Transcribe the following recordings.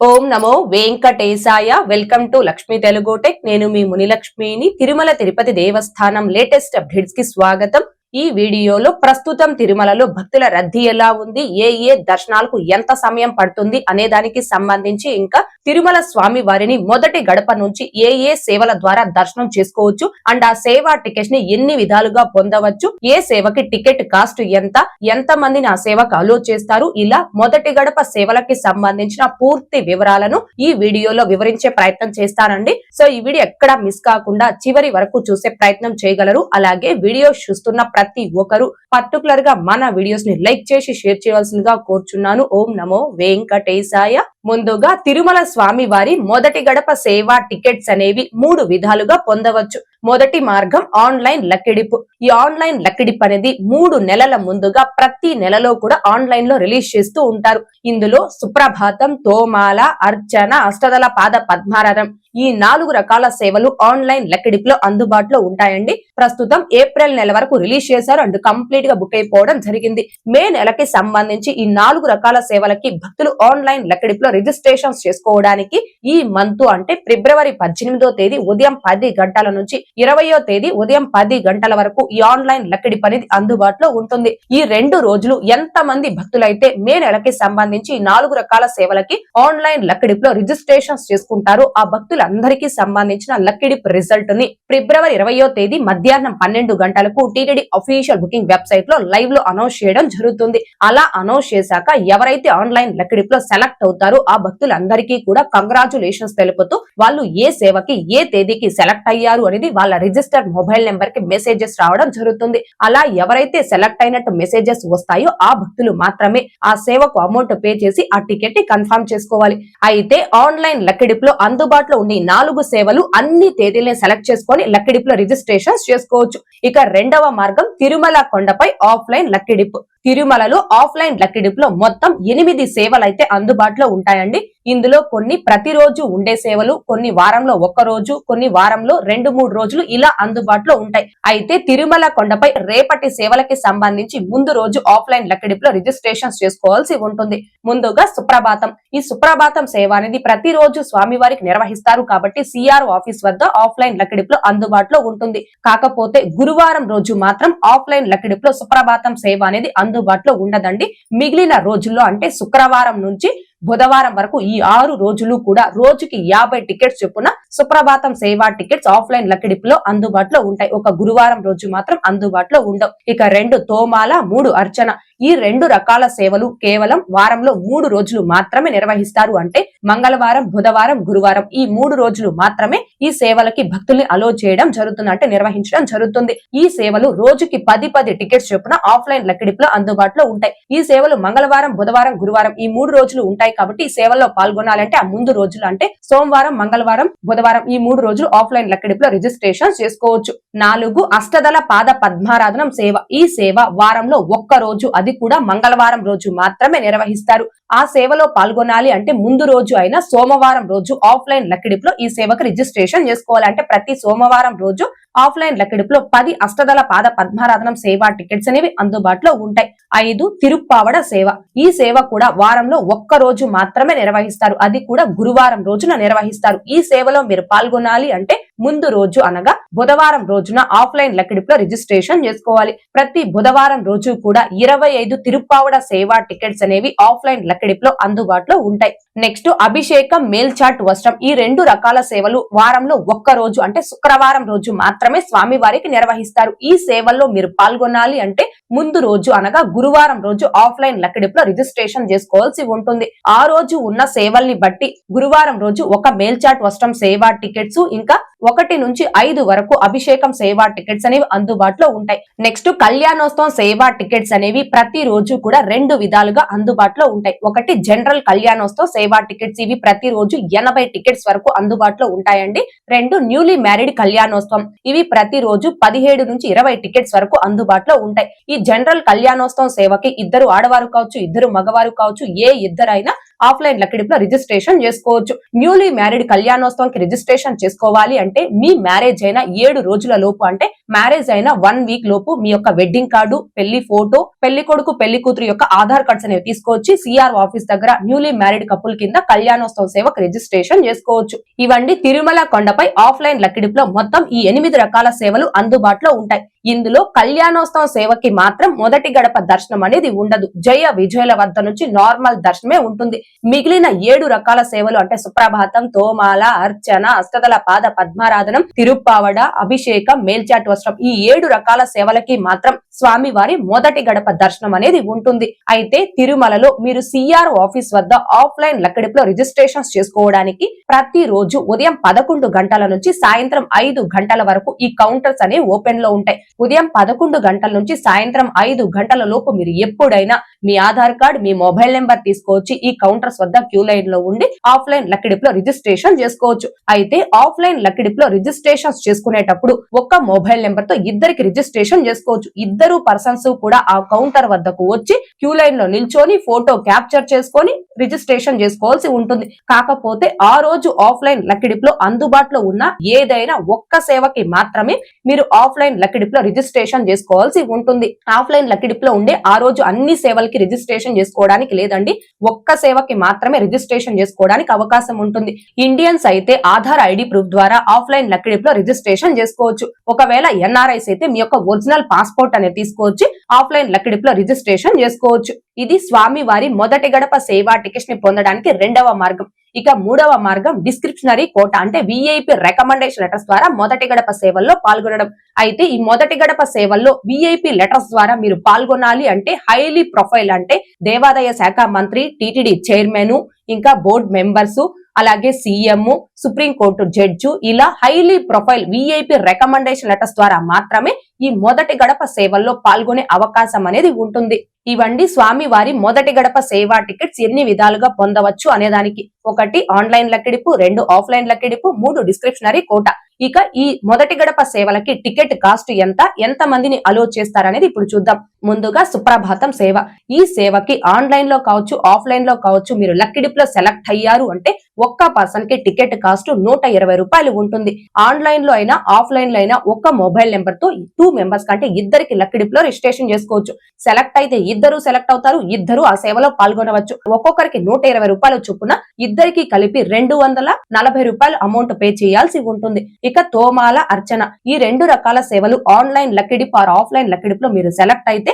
ఓం నమో వెంకటేశాయ. Welcome to Lakshmi Telugu tech. నేను మీ మునిలక్ష్మిని. తిరుమల తిరుపతి దేవస్థానం లేటెస్ట్ అప్డేట్స్కి స్వాగతం. ఈ వీడియోలో ప్రస్తుతం తిరుమలలో భక్తుల రద్దీ ఎలా ఉంది? ఏ ఏ దర్శనాలకు ఎంత సమయం పడుతుంది? అనే దానికి సంబంధించి ఇంకా తిరుమల స్వామి వారిని మొదటి గడప నుంచి ఏ ఏ సేవల ద్వారా దర్శనం చేసుకోవచ్చు? అండ్ ఆ సేవా టికెట్స్ని ఎన్ని విధాలుగా పొందవచ్చు? ఏ సేవకి టికెట్ కాస్ట్ ఎంత? ఎంత మందిని ఆ సేవకు అలో చేస్తారు? ఇలా మొదటి గడప సేవలకి సంబంధించిన పూర్తి వివరాలను ఈ వీడియోలో వివరించే ప్రయత్నం చేస్తానండి. సో ఈ వీడియో ఎక్కడ మిస్ కాకుండా చివరి వరకు చూసే ప్రయత్నం చేయగలరు. అలాగే వీడియో చూస్తున్న ప్రతి ఒక్కరు పర్టికులర్గా మన వీడియోస్ని లైక్ చేసి షేర్ చేయవలసిందిగా కోరుచున్నాను. ఓం నమో వెంకటేశాయ. ముందుగా తిరుమల స్వామి వారి మొదటి గడప సేవా టికెట్స్ అనేవి మూడు విధాలుగా పొందవచ్చు. మొదటి మార్గం ఆన్లైన్ లక్కిడిపు. ఈ ఆన్లైన్ లక్కిడిపు అనేది మూడు నెలల ముందుగా ప్రతి నెలలో కూడా ఆన్లైన్లో రిలీజ్ చేస్తూ ఉంటారు. ఇందులో సుప్రభాతం తోమాల అర్చన అష్టదల పాద పద్మారాధం ఈ నాలుగు రకాల సేవలు ఆన్లైన్ లెక్కడిపులో అందుబాటులో ఉంటాయండి. ప్రస్తుతం ఏప్రిల్ నెల వరకు రిలీజ్ చేశారు. అండ్ కంప్లీట్గా బుక్ అయిపోవడం జరిగింది. మే నెలకి సంబంధించి ఈ నాలుగు రకాల సేవలకి భక్తులు ఆన్లైన్ లెక్కడిపులో రిజిస్ట్రేషన్స్ చేసుకోవడానికి ఈ మంత్ అంటే ఫిబ్రవరి పద్దెనిమిదో తేదీ ఉదయం పది గంటల నుంచి ఇరవయో తేదీ ఉదయం పది గంటల వరకు ఈ ఆన్లైన్ లెక్కడిపు అనేది అందుబాటులో ఉంటుంది. ఈ రెండు రోజులు ఎంత మంది భక్తులైతే మే నెలకి సంబంధించి ఈ నాలుగు రకాల సేవలకి ఆన్లైన్ లెక్కడిపులో రిజిస్ట్రేషన్స్ చేసుకుంటారో ఆ భక్తుల అందరికీ సంబంధించిన లక్కిడిప్ రిజల్ట్ని ఫిబ్రవరి ఇరవయో తేదీ మధ్యాహ్నం పన్నెండు గంటలకు టీటీడీ అఫీషియల్ బుకింగ్ వెబ్సైట్లో లైవ్లో అనౌన్స్ చేయడం జరుగుతుంది. అలా అనౌన్స్ చేశాక ఎవరైతే ఆన్లైన్ లక్కిడిప్లో సెలెక్ట్ అవుతారో ఆ భక్తులందరికీ కూడా కంగ్రాచులేషన్స్ తెలుపుతూ వాళ్ళు ఏ సేవకి ఏ తేదీకి సెలెక్ట్ అయ్యారు అనేది వాళ్ళ రిజిస్టర్డ్ మొబైల్ నెంబర్కి మెసేజెస్ రావడం జరుగుతుంది. అలా ఎవరైతే సెలెక్ట్ అయినట్టు మెసేజెస్ వస్తాయో ఆ భక్తులు మాత్రమే ఆ సేవకు అమౌంట్ పే చేసి ఆ టికెట్ని కన్ఫర్మ్ చేసుకోవాలి. అయితే ఆన్లైన్ లక్కిడిప్లో అందుబాటులో ఉండే ఈ నాలుగు సేవలు అన్ని తేదీలను సెలెక్ట్ చేసుకొని లక్కిడిప్లో రిజిస్ట్రేషన్స్ చేసుకోవచ్చు. ఇక రెండవ మార్గం తిరుమల కొండపై ఆఫ్లైన్ లక్కిడిప్ తిరుమలలో ఆఫ్లైన్ లక్కిడిప్లో మొత్తం ఎనిమిది సేవలు అయితే అందుబాటులో ఉంటాయండి. ఇందులో కొన్ని ప్రతిరోజు ఉండే సేవలు కొన్ని వారంలో ఒక్క రోజు కొన్ని వారంలో రెండు మూడు రోజులు ఇలా అందుబాటులో ఉంటాయి. అయితే తిరుమల కొండపై రేపటి సేవలకి సంబంధించి ముందు రోజు ఆఫ్లైన్ లక్కిడిప్లో రిజిస్ట్రేషన్స్ చేసుకోవాల్సి ఉంటుంది. ముందుగా సుప్రభాతం. ఈ సుప్రభాతం సేవ అనేది ప్రతిరోజు స్వామివారికి నిర్వహిస్తారు కాబట్టి సిఆర్ ఆఫీస్ వద్ద ఆఫ్లైన్ లక్కిడిప్లో అందుబాటులో ఉంటుంది. కాకపోతే గురువారం రోజు మాత్రం ఆఫ్లైన్ లక్కిడిప్లో సుప్రభాతం సేవ అనేది అందుబాటులో ఉండదండి. మిగిలిన రోజుల్లో అంటే శుక్రవారం నుంచి బుధవారం వరకు ఈ ఆరు రోజులు కూడా రోజుకి యాభై టికెట్స్ చొప్పున సుప్రభాతం సేవా టికెట్స్ ఆఫ్లైన్ లక్కిడిపులో అందుబాటులో ఉంటాయి. ఒక గురువారం రోజు మాత్రం అందుబాటులో ఉండవు. ఇక రెండు తోమాల మూడు అర్చన. ఈ రెండు రకాల సేవలు కేవలం వారంలో మూడు రోజులు మాత్రమే నిర్వహిస్తారు అంటే మంగళవారం బుధవారం గురువారం ఈ మూడు రోజులు మాత్రమే ఈ సేవలకి భక్తుల్ని అలో చేయడం జరుగుతుంది అంటే నిర్వహించడం జరుగుతుంది. ఈ సేవలు రోజుకి పది పది టికెట్స్ చొప్పున ఆఫ్లైన్ లక్కిడిపులో అందుబాటులో ఉంటాయి. ఈ సేవలు మంగళవారం బుధవారం గురువారం ఈ మూడు రోజులు ఉంటాయి కాబట్టి ఈ సేవల్లో పాల్గొనాలంటే ఆ ముందు రోజులు అంటే సోమవారం మంగళవారం బుధవారం ఈ మూడు రోజులు ఆఫ్లైన్ లెక్కడిపులో రిజిస్ట్రేషన్ చేసుకోవచ్చు. నాలుగు అష్టదల పాద పద్మారాధనం సేవ. ఈ సేవ వారంలో ఒక్క రోజు అది కూడా మంగళవారం రోజు మాత్రమే నిర్వహిస్తారు. ఆ సేవలో పాల్గొనాలి అంటే ముందు రోజు అయినా సోమవారం రోజు ఆఫ్లైన్ లెక్కడిపులో ఈ సేవకు రిజిస్ట్రేషన్ చేసుకోవాలి అంటే ప్రతి సోమవారం రోజు ఆఫ్లైన్ లెక్కడిపులో పది అష్టదల పాద పద్మారాధనం సేవా టికెట్స్ అనేవి అందుబాటులో ఉంటాయి. ఐదు తిరుప్పావడ సేవ. ఈ సేవ కూడా వారంలో ఒక్క రోజు మాత్రమే నిర్వహిస్తారు. అది కూడా గురువారం రోజున నిర్వహిస్తారు. ఈ సేవలో మీరు పాల్గొనాలి అంటే ముందు రోజు అనగా బుధవారం రోజున ఆఫ్లైన్ లెక్కడిపులో రిజిస్ట్రేషన్ చేసుకోవాలి. ప్రతి బుధవారం రోజు కూడా ఇరవై ఐదు తిరుప్పావడ సేవా టికెట్స్ అనేవి ఆఫ్లైన్ లో అందుబాటులో ఉంటాయి. నెక్స్ట్ అభిషేకం మేల్చాట్ వస్త్రం ఈ రెండు రకాల సేవలు వారంలో ఒక్క రోజు అంటే శుక్రవారం రోజు మాత్రమే స్వామి వారికి నిర్వహిస్తారు. ఈ సేవల్లో మీరు పాల్గొనాలి అంటే ముందు రోజు అనగా గురువారం రోజు ఆఫ్లైన్ లెక్కడిపులో రిజిస్ట్రేషన్ చేసుకోవాల్సి ఉంటుంది. ఆ రోజు ఉన్న సేవల్ని బట్టి గురువారం రోజు ఒక మేల్చాట్ వస్త్రం సేవా టికెట్స్ ఇంకా ఒకటి నుంచి ఐదు వరకు అభిషేకం సేవా టికెట్స్ అనేవి అందుబాటులో ఉంటాయి. నెక్స్ట్ కళ్యాణోత్సవం సేవా టికెట్స్ అనేవి ప్రతి రోజు కూడా రెండు విధాలుగా అందుబాటులో ఉంటాయి. ఒకటి జనరల్ కళ్యాణోత్సవం సేవా టికెట్స్ ఇవి ప్రతి రోజు ఎనభై టికెట్స్ వరకు అందుబాటులో ఉంటాయండి. రెండు న్యూలీ మ్యారీడ్ కళ్యాణోత్సవం. ఇవి ప్రతి రోజు పదిహేడు నుంచి ఇరవై టికెట్స్ వరకు అందుబాటులో ఉంటాయి. ఈ జనరల్ కళ్యాణోత్సవం సేవకి ఇద్దరు ఆడవారు కావచ్చు ఇద్దరు మగవారు కావచ్చు ఏ ఇద్దరైనా ఆఫ్లైన్ లక్కిడిపులో రిజిస్ట్రేషన్ చేసుకోవచ్చు. న్యూలీ మ్యారీడ్ కళ్యాణోత్సవంకి రిజిస్ట్రేషన్ చేసుకోవాలి అంటే మీ మ్యారేజ్ అయిన ఏడు రోజుల లోపు అంటే మ్యారేజ్ అయిన వన్ వీక్ లోపు మీ యొక్క వెడ్డింగ్ కార్డు పెళ్ళి ఫోటో పెళ్ళి కొడుకు పెళ్ళి కూతురు యొక్క ఆధార్ కార్డ్స్ అనేవి తీసుకొచ్చి సిఆర్ ఆఫీస్ దగ్గర న్యూలీ మ్యారీడ్ కపుల్ కింద కళ్యాణోత్సవ సేవకు రిజిస్ట్రేషన్ చేసుకోవచ్చు. ఇవన్నీ తిరుమల కొండపై ఆఫ్లైన్ లక్కిడిపులో మొత్తం ఈ ఎనిమిది రకాల సేవలు అందుబాటులో ఉంటాయి. ఇందులో కళ్యాణోత్సవ సేవకి మాత్రం మొదటి గడప దర్శనం అనేది ఉండదు. జయ విజయుల వద్ద నుంచి నార్మల్ దర్శనమే ఉంటుంది. మిగిలిన ఏడు రకాల సేవలు అంటే సుప్రభాతం తోమాల అర్చన అష్టదల పాద పద్మారాధనం తిరుప్పావడ అభిషేకం మేల్చాటు వస్త్రం ఈ ఏడు రకాల సేవలకి మాత్రం స్వామి వారి మొదటి గడప దర్శనం అనేది ఉంటుంది. అయితే తిరుమలలో మీరు సిఆర్ ఆఫీస్ వద్ద ఆఫ్లైన్ లక్కడిపులో రిజిస్ట్రేషన్స్ చేసుకోవడానికి ప్రతి రోజు ఉదయం పదకొండు గంటల నుంచి సాయంత్రం ఐదు గంటల వరకు ఈ కౌంటర్స్ అనేవి ఓపెన్లో ఉంటాయి. ఉదయం పదకొండు గంటల నుంచి సాయంత్రం ఐదు గంటల లోపు మీరు ఎప్పుడైనా మీ ఆధార్ కార్డ్ మీ మొబైల్ నెంబర్ తీసుకోవచ్చు. ఈ కౌంటర్స్ వద్ద క్యూ లైన్లో ఉండి ఆఫ్లైన్ లక్కిడిప్లో రిజిస్ట్రేషన్ చేసుకోవచ్చు. అయితే ఆఫ్లైన్ లక్కిడిప్లో రిజిస్ట్రేషన్స్ చేసుకునేటప్పుడు ఒక్క మొబైల్ నెంబర్తో ఇద్దరికి రిజిస్ట్రేషన్ చేసుకోవచ్చు. ఇద్దరు పర్సన్స్ కూడా ఆ కౌంటర్ వద్దకు వచ్చి క్యూ లైన్లో నిల్చొని ఫోటో క్యాప్చర్ చేసుకొని రిజిస్ట్రేషన్ చేసుకోవాల్సి ఉంటుంది. కాకపోతే ఆ రోజు ఆఫ్లైన్ లక్కిడిప్లో అందుబాటులో ఉన్న ఏదైనా ఒక్క సేవకి మాత్రమే మీరు ఆఫ్లైన్ లక్కిడిప్లో రిజిస్ట్రేషన్ చేసుకోవాల్సి ఉంటుంది. ఆఫ్లైన్ లక్కిడిప్లో ఉండే ఆ రోజు అన్ని సేవలకి రిజిస్ట్రేషన్ చేసుకోవడానికి లేదండి ఒక్క సేవకి మాత్రమే రిజిస్ట్రేషన్ చేసుకోవడానికి అవకాశం ఉంటుంది. ఇండియన్స్ అయితే ఆధార్ ఐడి ప్రూఫ్ ద్వారా ఆఫ్లైన్ లక్కిడిప్లో రిజిస్ట్రేషన్ చేసుకోవచ్చు. ఒకవేళ ఎన్ఆర్ఐస్ అయితే మీ యొక్క ఒరిజినల్ పాస్పోర్ట్ అనేది తీసుకొచ్చి ఆఫ్లైన్ లక్కిడిప్లో రిజిస్ట్రేషన్ చేసుకోవచ్చు. ఇది స్వామి వారి మొదటి గడప సేవా టికెట్స్ని పొందడానికి రెండవ మార్గం. ఇక మూడవ మార్గం డిస్క్రిప్షనరీ కోట అంటే విఐపి రికమెండేషన్ లెటర్స్ ద్వారా మొదటి గడప సేవల్లో పాల్గొనడం. అయితే ఈ మొదటి గడప సేవల్లో విఐపి లెటర్స్ ద్వారా మీరు పాల్గొనాలి అంటే హైలీ ప్రొఫైల్ అంటే దేవాదాయ శాఖ మంత్రి టిటిడి చైర్మన్ ఇంకా బోర్డు మెంబర్స్ అలాగే సీఎం సుప్రీంకోర్టు జడ్జు ఇలా highly profile VIP recommendation letters ద్వారా మాత్రమే ఈ మొదటి గడప సేవల్లో పాల్గొనే అవకాశం అనేది ఉంటుంది. ఇవండి స్వామి వారి మొదటి గడప సేవా టికెట్స్ ఎన్ని విధాలుగా పొందవచ్చు అనేదానికి. ఒకటి ఆన్లైన్ లక్కిడిపు రెండు ఆఫ్లైన్ లక్కిడిపు మూడు డిస్క్రిప్షనరీ కోట. ఇక ఈ మొదటి గడప సేవలకి టికెట్ కాస్ట్ ఎంత ఎంత మందిని అలో చేస్తారనేది ఇప్పుడు చూద్దాం. ముందుగా సుప్రభాతం సేవ. ఈ సేవకి ఆన్లైన్లో కావచ్చు ఆఫ్లైన్లో కావచ్చు మీరు లక్కిడిప్లో సెలెక్ట్ అయ్యారు అంటే ఒక్క పర్సన్కి టికెట్ కాస్ట్ నూట ఇరవై రూపాయలు ఉంటుంది. ఆన్లైన్లో అయినా ఆఫ్లైన్లో అయినా ఒక్క మొబైల్ నెంబర్తో టూ మెంబర్స్ కంటే ఇద్దరికి లక్కిడిప్లో రిజిస్ట్రేషన్ చేసుకోవచ్చు. సెలెక్ట్ అయితే ఇద్దరు సెలెక్ట్ అవుతారు ఇద్దరు ఆ సేవలో పాల్గొనవచ్చు. ఒక్కొక్కరికి నూట ఇరవై రూపాయలు చొప్పున ఇద్దరికి కలిపి రెండు వందల నలభై రూపాయలు అమౌంట్ పే చేయాల్సి ఉంటుంది. ఇక తోమాల అర్చన. ఈ రెండు రకాల సేవలు online lucky dip or offline లక్కిడిప్లో మీరు సెలెక్ట్ అయితే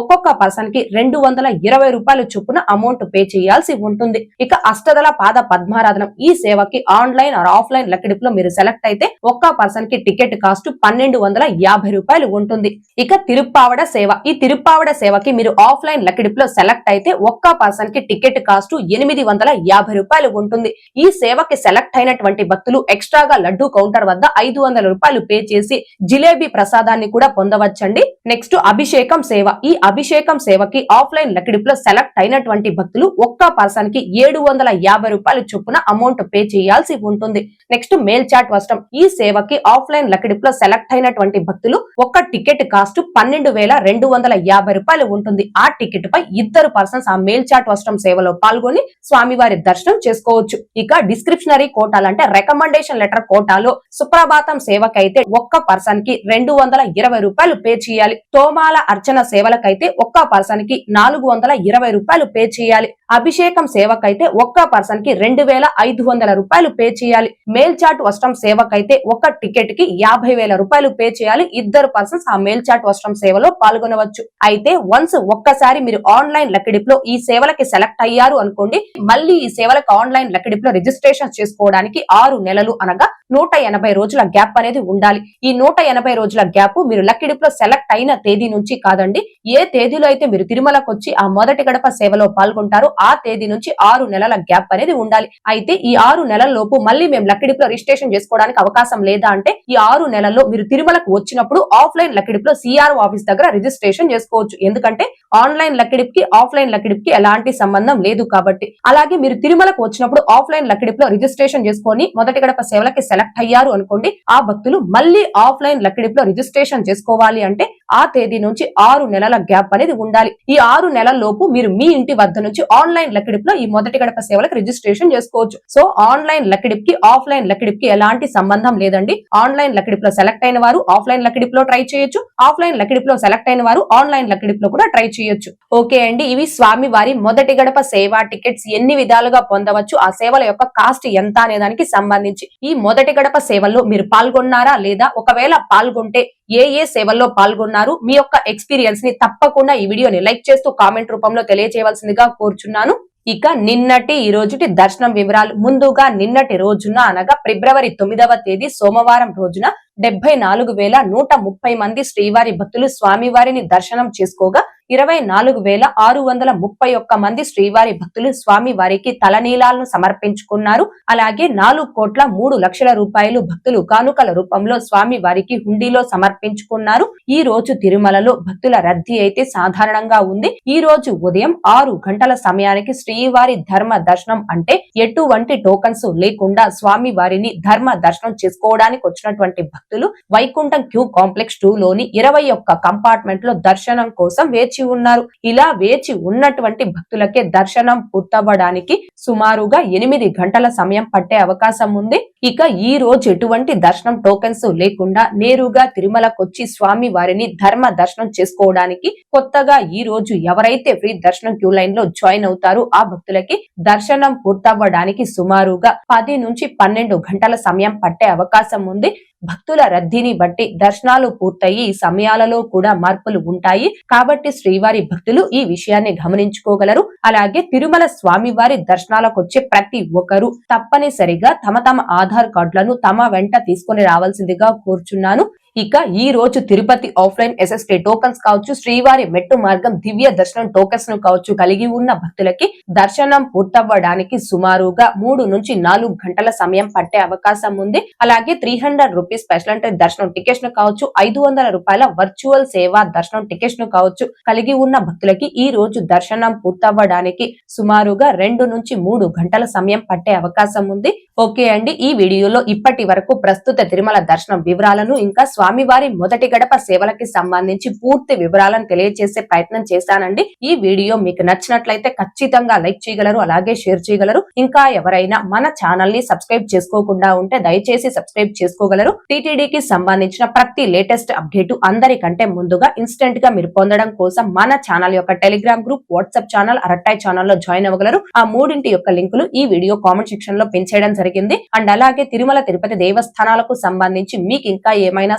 ఒక్కొక్క పర్సన్కి రెండు వందల ఇరవై రూపాయలు చొప్పున అమౌంట్ పే చేయాల్సి ఉంటుంది. ఇక అష్టదల పాద పద్మారాధనం ఈ సేవకి online or offline lucky dip మీరు సెలెక్ట్ అయితే ఒక్క పర్సన్కి టికెట్ కాస్ట్ పన్నెండు వందల యాభై రూపాయలు ఉంటుంది. ఇక తిరుప్పావడ సేవ ఈ తిరుప్పావడ సేవకి మీరు ఆఫ్లైన్ లెక్కడిపులో సెలెక్ట్ అయితే ఒక్క పర్సన్కి టికెట్ కాస్ట్ ఎనిమిది వందల యాభై రూపాయలు ఉంటుంది. ఈ సేవకి సెలెక్ట్ అయినటువంటి భక్తులు ఎక్స్ట్రాగా లడ్డు కౌంటర్ వద్ద ఐదు వందల రూపాయలు పే చేసి జిలేబీ ప్రసాదాన్ని కూడా పొందవచ్చండి. నెక్స్ట్ అభిషేకం సేవ ఈ అభిషేకం సేవకి ఆఫ్లైన్ లక్కిడిప్లో సెలెక్ట్ అయినటువంటి భక్తులు ఒక్క పర్సన్కి ఏడు వందల యాభై రూపాయలు చొప్పున అమౌంట్ పే చేయాల్సి ఉంటుంది. నెక్స్ట్ మేల్ చాట్ వస్త్రం. ఈ సేవకి ఆఫ్లైన్ లక్కిడిప్లో సెలెక్ట్ అయినటువంటి భక్తులు ఒక్క టికెట్ కాస్ట్ పన్నెండు వేల రెండు వందల యాభై రూపాయలు ఉంటుంది. ఆ టికెట్ పై ఇద్దరు పర్సన్స్ ఆ మేల్ చాట్ వస్త్రం సేవలో పాల్గొని స్వామివారి దర్శనం చేసుకోవచ్చు. ఇక డిస్క్రిప్షనరీ కోటాలు అంటే రికమెండేషన్ లెటర్ కోటాలో సుప్రభాతం సేవకైతే ఒక్క పర్సన్కి రెండు వందల ఇరవై రూపాయలు పే చేయాలి. తోమాల అర్చన సేవలకైతే ఒక్క పర్సన్కి నాలుగు వందల ఇరవై రూపాయలు పే చేయాలి. అభిషేకం సేవకైతే ఒక్క పర్సన్కి రెండు వేల ఐదు వందల రూపాయలు పే చేయాలి. మేల్ చాట్ వస్త్రం సేవకైతే ఒక టికెట్కి యాభై వేల రూపాయలు పే చేయాలి. ఇద్దరు పర్సన్స్ ఆ మేల్ చాట్ వస్త్రం సేవలో పాల్గొనవచ్చు. అయితే వన్స్ ఒక్కసారి మీరు ఆన్లైన్ లక్కిడిప్లో ఈ సేవలకి సెలెక్ట్ అయ్యారు అనుకోండి మళ్ళీ ఈ సేవలకు ఆన్లైన్ లక్కిడిప్లో రిజిస్ట్రేషన్ చేసుకోవడానికి ఆరు నెలలు అనగా నూట ఎనభై రోజుల గ్యాప్ అనేది ఉండాలి. ఈ నూట ఎనభై రోజుల గ్యాప్ మీరు లక్కిడిప్లో సెలెక్ట్ అయిన తేదీ నుంచి కాదండి ఏ తేదీలో అయితే మీరు తిరుమలకు వచ్చి ఆ మొదటి గడప సేవలో పాల్గొంటారో. ఆ తేదీ నుంచి ఆరు నెలల గ్యాప్ అనేది ఉండాలి. అయితే ఈ ఆరు నెలల లోపు మళ్ళీ మేము లక్కిడిప్లో రిజిస్ట్రేషన్ చేసుకోవడానికి అవకాశం లేదా అంటే ఈ ఆరు నెలల్లో మీరు తిరుమలకు వచ్చినప్పుడు ఆఫ్లైన్ లక్కిడిప్లో సిఆర్ఓ ఆఫీస్ దగ్గర రిజిస్ట్రేషన్ చేసుకోవచ్చు. ఎందుకంటే ఆన్లైన్ లక్కిడిప్కి ఆఫ్లైన్ లక్కిడిప్కి ఎలాంటి సంబంధం లేదు కాబట్టి. అలాగే మీరు తిరుమలకు వచ్చినప్పుడు ఆఫ్లైన్ లక్కిడిప్లో రిజిస్ట్రేషన్ చేసుకొని మొదటి గడప సేవలకి సెలెక్ట్ అయ్యారు అనుకోండి ఆ భక్తులు మళ్ళీ ఆఫ్లైన్ లక్కిడిప్లో రిజిస్ట్రేషన్ చేసుకోవాలి అంటే ఆ తేదీ నుంచి ఆరు నెలల గ్యాప్ అనేది ఉండాలి. ఈ ఆరు నెలల లోపు మీరు మీ ఇంటి వద్ద నుంచి ఆన్లైన్ లెక్కడిపులో ఈ మొదటి గడప సేవలకు రిజిస్ట్రేషన్ చేసుకోవచ్చు. సో ఆన్లైన్ లెక్కడిప్కి ఆఫ్లైన్ లెక్కడిప్కి ఎలాంటి సంబంధం లేదండి. ఆన్లైన్ లెక్కడిప్లో సెలెక్ట్ అయిన వారు ఆఫ్లైన్ లెక్కడిప్లో ట్రై చేయొచ్చు. ఆఫ్లైన్ లెక్కడిప్లో సెలెక్ట్ అయిన వారు ఆన్లైన్ లెక్కడిప్లో కూడా ట్రై చేయొచ్చు. ఓకే అండి ఇవి స్వామి వారి మొదటి గడప సేవా టికెట్స్ ఎన్ని విధాలుగా పొందవచ్చు ఆ సేవల యొక్క కాస్ట్ ఎంత అనే దానికి సంబంధించి. ఈ మొదటి గడప సేవల్లో మీరు పాల్గొన్నారా లేదా? ఒకవేళ పాల్గొంటే ఏ ఏ సేవల్లో పాల్గొన్నారు మీ యొక్క ఎక్స్పీరియన్స్ని తప్పకుండా ఈ వీడియోని లైక్ చేస్తూ కామెంట్ రూపంలో తెలియజేయవలసిందిగా కోరుచున్నాను. ఇక నిన్నటి ఈ రోజుటి దర్శనం వివరాలు ముందుగా నిన్నటి రోజున అనగా ఫిబ్రవరి తొమ్మిదవ తేదీ సోమవారం రోజున డెబ్బై నాలుగు వేల నూట ముప్పై మంది శ్రీవారి భక్తులు స్వామివారిని దర్శనం చేసుకోగా ఇరవై నాలుగు వేల ఆరు వందల ముప్పై ఒక్క మంది శ్రీవారి భక్తులు స్వామి వారికి తలనీలాలను సమర్పించుకున్నారు. అలాగే నాలుగు కోట్ల మూడు లక్షల రూపాయలు భక్తులు కానుకల రూపంలో స్వామి వారికి హుండీలో సమర్పించుకున్నారు. ఈ రోజు తిరుమలలో భక్తుల రద్దీ అయితే సాధారణంగా ఉంది. ఈ రోజు ఉదయం ఆరు గంటల సమయానికి శ్రీవారి ధర్మ దర్శనం అంటే ఎటువంటి టోకన్స్ లేకుండా స్వామి వారిని ధర్మ దర్శనం చేసుకోవడానికి వచ్చినటువంటి భక్తులు వైకుంఠం క్యూ కాంప్లెక్స్ టూ లోని ఇరవై ఒక్క కంపార్ట్మెంట్లో దర్శనం కోసం వేచి ఉన్నారు. ఇలా వేచి ఉన్నటువంటి భక్తులకే దర్శనం పూర్తవ్వడానికి సుమారుగా ఎనిమిది గంటల సమయం పట్టే అవకాశం ఉంది. ఇక ఈ రోజు ఎటువంటి దర్శనం టోకెన్స్ లేకుండా నేరుగా తిరుమలకొచ్చి స్వామి వారిని ధర్మ దర్శనం చేసుకోవడానికి కొత్తగా ఈ రోజు ఎవరైతే ఫ్రీ దర్శనం క్యూ లైన్లో జాయిన్ అవుతారో ఆ భక్తులకి దర్శనం పూర్తవ్వడానికి సుమారుగా పది నుంచి పన్నెండు గంటల సమయం పట్టే అవకాశం ఉంది. భక్తుల రద్దీని బట్టి దర్శనాలు పూర్తయి సమయాలలో కూడా మార్పులు ఉంటాయి. కాబట్టి శ్రీవారి భక్తులు ఈ విషయాన్ని గమనించుకోగలరు. అలాగే తిరుమల స్వామివారి దర్శనాలకు వచ్చే ప్రతి ఒక్కరూ తప్పనిసరిగా తమ తమ ఆధార్ కార్డులను తమ వెంట తీసుకుని రావాల్సిందిగా కోరుచున్నాను. ఇక ఈ రోజు తిరుపతి ఆఫ్లైన్ ఎస్ఎస్టీ టోకన్స్ కావచ్చు శ్రీవారి మెట్టు మార్గం దివ్య దర్శనం టోకన్స్ను కావచ్చు కలిగి ఉన్న భక్తులకి దర్శనం పూర్తవ్వడానికి సుమారుగా మూడు నుంచి నాలుగు గంటల సమయం పట్టే అవకాశం ఉంది. అలాగే త్రీ హండ్రెడ్ రూపీస్ స్పెషల్ అంటే దర్శనం టికెట్స్ను కావచ్చు ఐదు వందల రూపాయల వర్చువల్ సేవ దర్శనం టికెట్స్ను కావచ్చు కలిగి ఉన్న భక్తులకి ఈ రోజు దర్శనం పూర్తవ్వడానికి సుమారుగా రెండు నుంచి మూడు గంటల సమయం పట్టే అవకాశం ఉంది. ఓకే అండి ఈ వీడియోలో ఇప్పటి వరకు ప్రస్తుత తిరుమల దర్శనం వివరాలను ఇంకా స్వామివారి మొదటి గడప సేవలకి సంబంధించి పూర్తి వివరాలను తెలియజేసే ప్రయత్నం చేశానండి ఈ వీడియో మీకు నచ్చినట్లయితే ఖచ్చితంగా లైక్ చేయగలరు అలాగే షేర్ చేయగలరు. ఇంకా ఎవరైనా మన ఛానల్ని సబ్స్క్రైబ్ చేసుకోకుండా ఉంటే దయచేసి సబ్స్క్రైబ్ చేసుకోగలరు. టీటీడీకి సంబంధించిన ప్రతి లేటెస్ట్ అప్డేట్ అందరికంటే ముందుగా ఇన్స్టెంట్గా మీరు పొందడం కోసం మన ఛానల్ యొక్క Telegram group WhatsApp channel Arattai ఛానల్లో జాయిన్ అవ్వగలరు. ఆ మూడింటి యొక్క లింకులు ఈ వీడియో కామెంట్ సెక్షన్లో పెంచేయడం జరిగింది. అండ్ అలాగే తిరుమల తిరుపతి దేవస్థానాలకు సంబంధించి మీకు ఇంకా ఏమైనా